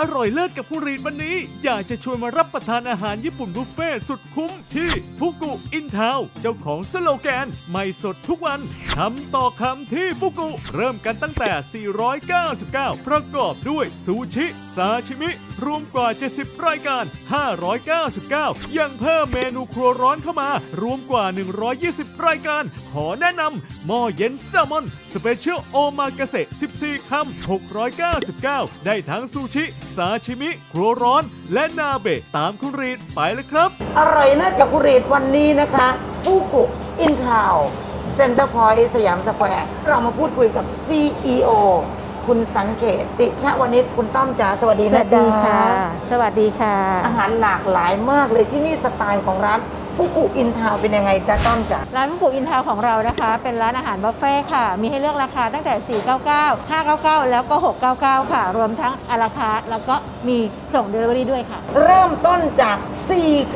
อร่อยเลิศกับผู้รีดวันนี้ อยากจะชวนมารับประทานอาหารญี่ปุ่นบุฟเฟ่สุดคุ้มที่ฟุกุอินทาวเจ้าของสโลแกน ไม่สดทุกวันคำต่อคำที่ฟุกุ เริ่มกันตั้งแต่ 499 ประกอบด้วยซูชิ ซาชิมิ รวมกว่า 70 รายการ 599 ยังเพิ่มเมนูครัวร้อนเข้ามา รวมกว่า 120 รายการ ขอแนะนำหม้อเย็นแซลมอน สเปเชียลโอมากาเสะ14 คำ 699 ได้ทั้งซูชิ ซาชิมิ ครัวร้อน และนาเบะตามคุณรีดไปเลยครับ อร่อยเลิศกับกุรีดวันนี้นะคะฟูกุอินทาวเซ็นเตอร์พอยต์สยามสแควร์เรามาพูดคุยกับ CEO คุณสังเกตติชะวนิชคุณต้อมจ๋าสวัสดีสนะวัสจ๊ะดีค่ะ สวัสดีค่ะ อาหารหลากหลายมากเลยที่นี่สไตล์ของร้าน ฟูกุอินทาวเป็นยังไงจ๊ะต้อมจ๋าร้านมุกุอินทาวของเรานะคะ เป็นร้านอาหารบุฟเฟ่ต์ค่ะ มีให้เลือกราคาตั้งแต่ 499 599 แล้วก็ 699 ค่ะ รวมทั้งอาราคาร์ทแล้วก็มีส่งเดลิเวอรี่ด้วยค่ะ เริ่มต้นจาก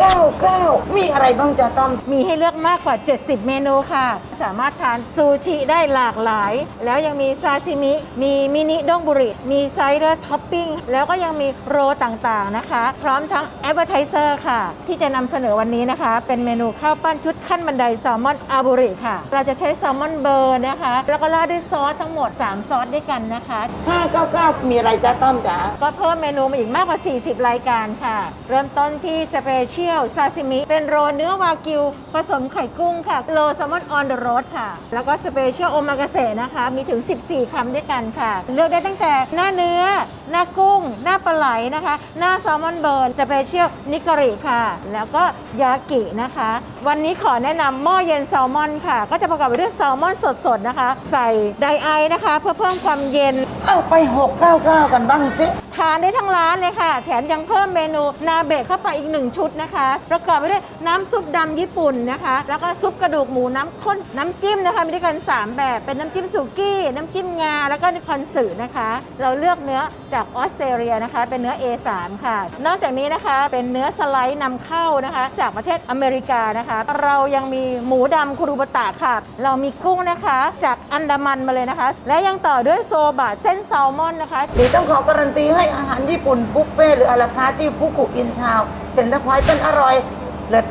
499 มีอะไรบ้างจ๊ะต้อม มีให้เลือกมากกว่า 70 เมนูค่ะ สามารถทานซูชิได้หลากหลาย แล้วยังมีซาซิมิ มีมินิด้งบุริ มีไซเดอร์ท็อปปิ้ง แล้วก็ยังมีโรต่างๆนะคะ พร้อมทั้งแอปเปอร์ไทเซอร์ค่ะ ที่จะนำเสนอวันนี้นะคะเป็นเมนูข้าวปั้นชุดขั้นบันไดแซลมอนอาบุริค่ะ เราจะใช้แซลมอนเบอร์นะคะ แล้วก็ราดด้วยซอสทั้งหมด 3 ซอสด้วยกันนะคะ 599 มีอะไรจ๊ะต้อมจ๋าก็เพิ่มเมนูมาอีกมากกว่า 40 รายการค่ะ เริ่มต้นที่สเปเชียลซาซิมิเป็นโรเนื้อวากิว ผสมไข่กุ้งค่ะโลแซลมอนออนเดอะโรสค่ะ แล้วก็สเปเชียลโอมากาเสะนะคะ มีถึง 14 คำด้วยกันค่ะ เลือกได้ตั้งแต่หน้าเนื้อ หน้ากุ้ง หน้าปลาไหลนะคะ หน้าแซลมอนเบิร์นสเปเชียลนิกริค่ะ แล้วก็ยากินะคะ วันนี้ขอแนะนำหม้อเย็นแซลมอนค่ะ ก็จะประกอบไปด้วยแซลมอนสดๆนะคะ ใส่ไดไอนะคะ เพื่อเพิ่มความเย็น เอาไป 699 กันบ้างสิ ทานได้ทั้งร้านเลยค่ะ แถมยังเพิ่มเมนูนาเบะเข้าไปอีกหนึ่งชุดนะคะ ประกอบไปด้วยน้ำซุปดำญี่ปุ่นนะคะ แล้วก็ซุปกระดูกหมูน้ำข้น น้ำจิ้มนะคะ มีด้วยกัน 3 แบบ เป็นน้ำจิ้มสุกี้ น้ำจิ้มงา แล้วก็คอนสึนะคะ เราเลือกเนื้อจากออสเตรเลียนะคะ เป็นเนื้อ A3 ค่ะ นอกจากนี้นะคะ เป็นเนื้อสไลด์นำเข้านะคะ จากประเทศอเมริกานะคะ เรายังมีหมูดำคุรุบตะค่ะ เรามีกุ้งนะคะ จากอันดามันมาเลยนะคะ และยังต่อด้วยโซบะเส้นแซลมอนนะคะหรือต้องขอการันตีให้อาหารญี่ปุ่นบุฟเฟ่ต์หรืออาราคาร์ทที่ฟุกุอินทาวเซ็นเตอร์พอยต์เป็นอร่อยเลิศ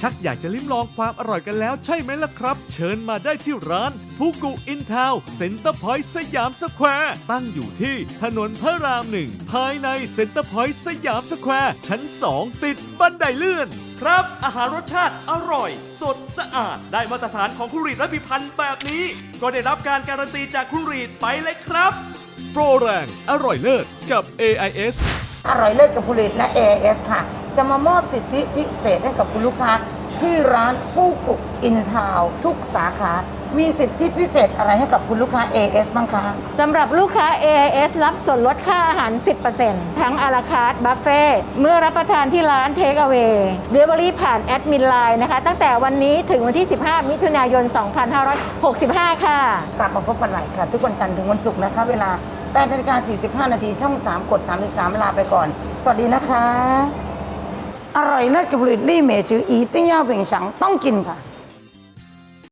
ชักอยากจะลิ้มลองความอร่อยกันแล้วใช่ไหมล่ะครับ เชิญมาได้ที่ร้านฟุกุอินทาวเซ็นเตอร์พอยต์สยามสแควร์ตั้งอยู่ที่ถนนพระรามหนึ่งภายในเซ็นเตอร์พอยต์สยามสแควร์ชั้น 2 ติดบันไดเลื่อน ครับ อาหารรสชาติอร่อย สดสะอาด ได้มาตรฐานของคุรีดและพิพันธ์แบบนี้ ก็ได้รับการการันตีจากคุรีดไปเลยครับโปรแรงอร่อยเลิศกับ AIS อร่อยเลิศกับผลิตและ AIS ค่ะ จะมามอบสิทธิพิเศษให้กับคุณลูกค้า ที่ร้านฟูกุอินทาวทุกสาขา มีสิทธิพิเศษอะไรให้กับคุณลูกค้า AIS บ้างคะ สำหรับลูกค้า AIS รับส่วนลดค่าอาหาร 10%ทั้งอาราคาร์ทบัฟเฟ่เมื่อรับประทานที่ร้านเทค e เว y เดลิเวอรี่ผ่านแอดมินไลน์นะคะ ตั้งแต่วันนี้ถึงวันที่ 15 มิถุนายน 2565 ค่ะ กลับมาพบกันใหม่ค่ะ ทุกวันจันทร์ถึงวันศุกร์นะคะ เวลา8นาฬิกา45 นาทีช่อง 3 กด 33ลาไปก่อน สวัสดีนะคะ อร่อยเลิศกับผลิตลี่เมจืออีติ้งย่าเป่งฉังต้องกินค่ะ